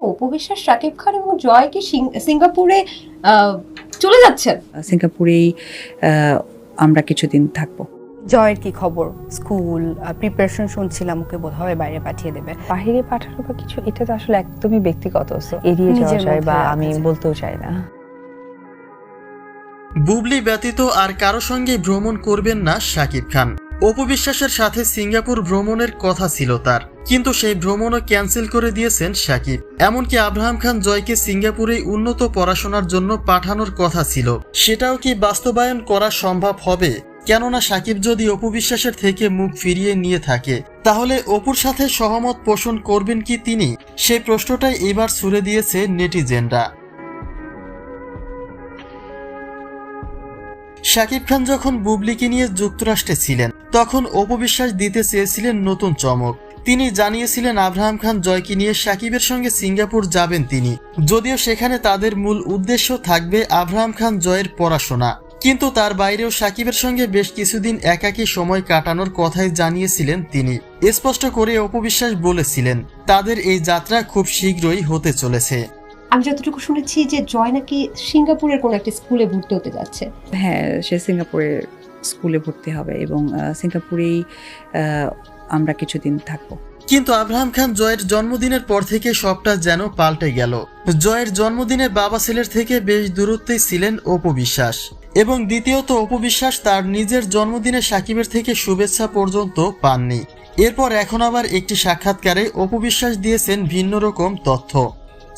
উপবিশ্বাস শাকিব খান এবং জয় কি সিং- সিঙ্গাপুরে আহ, চলে যাচ্ছেন? সিঙ্গাপুরেই আহ, আমরা কিছুদিন থাকব। জয়ের কি খবর? স্কুল প্রিপারেশন শুনছিলাম ওকে বোধহয় বাইরে পাঠিয়ে দেবে। বাহিরে পাঠানো বা কিছু এটা তো আসলে একদমই ব্যক্তিগত এড়িয়ে যাওয়া যায় বা আমি বলতেও চাই না। বুবলি ব্যতীত আর কারও সঙ্গে ভ্রমণ করবেন না শাকিব খান। অপু বিশ্বাসের সাথে সিঙ্গাপুর ভ্রমণের কথা ছিল তার। কিন্তু সেই ভ্রমণও ক্যান্সেল করে দিয়েছেন সাকিব। এমনকি আব্রাহাম খান জয়কে সিঙ্গাপুরে উন্নত পড়াশোনার জন্য পাঠানোর কথা ছিল। সেটাও কি বাস্তবায়ন করা সম্ভব হবে? কেননা সাকিব যদি অপু বিশ্বাসের থেকে মুখ ফিরিয়ে নিয়ে থাকে, তাহলে অপুর সাথে সহমত পোষণ করবেন কি তিনি? সেই প্রশ্নটাই এবার ছুড়ে দিয়েছে নেটিজেনরা। শাকিব খান যখন বুবলিকে নিয়ে যুক্তরাষ্ট্রে ছিলেন, তখন অপবিশ্বাস দিতে চেয়েছিলেন নতুন চমক। তিনি জানিয়েছিলেন আব্রাহাম খান জয়কে নিয়ে সাকিবের সঙ্গে সিঙ্গাপুর যাবেন তিনি। যদিও সেখানে তাদের মূল উদ্দেশ্য থাকবে আব্রাহাম খান জয়ের পড়াশোনা। কিন্তু তার বাইরেও সাকিবের সঙ্গে বেশ কিছুদিন একাকী সময় কাটানোর কথাই জানিয়েছিলেন তিনি। স্পষ্ট করে অপবিশ্বাস বলেছিলেন তাদের এই যাত্রা খুব শীঘ্রই হতে চলেছে। আমি যতটুকু শুনেছি যে জয় নাকি সিঙ্গাপুরের কোনো একটা স্কুলে ভর্তি হতে যাচ্ছে। হ্যাঁ সে সিঙ্গাপুরে স্কুলে ভর্তি হবে এবং সিঙ্গাপুরেই আমরা কিছুদিন থাকব। কিন্তু আব্রাহাম খান জয়ের জন্মদিনের পর থেকে সবটা যেন পাল্টে গেল। জয়ের জন্মদিনে বাবা ছেলের থেকে বেশ দূরত্বেই ছিলেন অপবিশ্বাস এবং দ্বিতীয়ত অপবিশ্বাস তার নিজের জন্মদিনে সাকিবের থেকে শুভেচ্ছা পর্যন্ত পাননি। এরপর এখন আবার একটি সাক্ষাৎকারে অপবিশ্বাস দিয়েছেন ভিন্ন রকম তথ্য।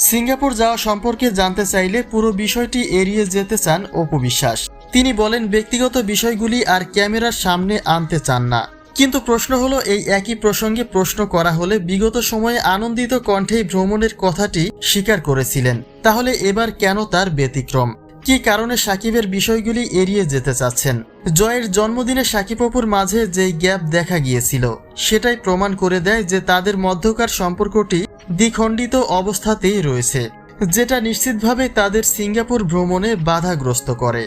সিঙ্গাপুর যাওয়া সম্পর্কে জানতে চাইলে পুরো বিষয়টি এড়িয়ে যেতে চান অপবিশ্বাস তিনি বলেন, ব্যক্তিগত বিষয়গুলি আর ক্যামেরার সামনে আনতে চান না। কিন্তু প্রশ্ন হলো, এই একই প্রসঙ্গে প্রশ্ন করা হলে বিগত সময়ে আনন্দিত কণ্ঠেই ভ্রমণের কথাটি স্বীকার করেছিলেন। তাহলে এবার কেন তার ব্যতিক্রম? কি কারণে সাকিবের বিষয়গুলি এড়িয়ে যেতে চাচ্ছেন? জয়ের জন্মদিনে সাকিব অপুর মাঝে যেই গ্যাপ দেখা গিয়েছিল, সেটাই প্রমাণ করে দেয় যে তাদের মধ্যকার সম্পর্কটি দ্বিখণ্ডিত অবস্থাতেই রয়েছে, যেটা নিশ্চিতভাবে তাদের সিঙ্গাপুর ভ্রমণে বাধাগ্রস্ত করে।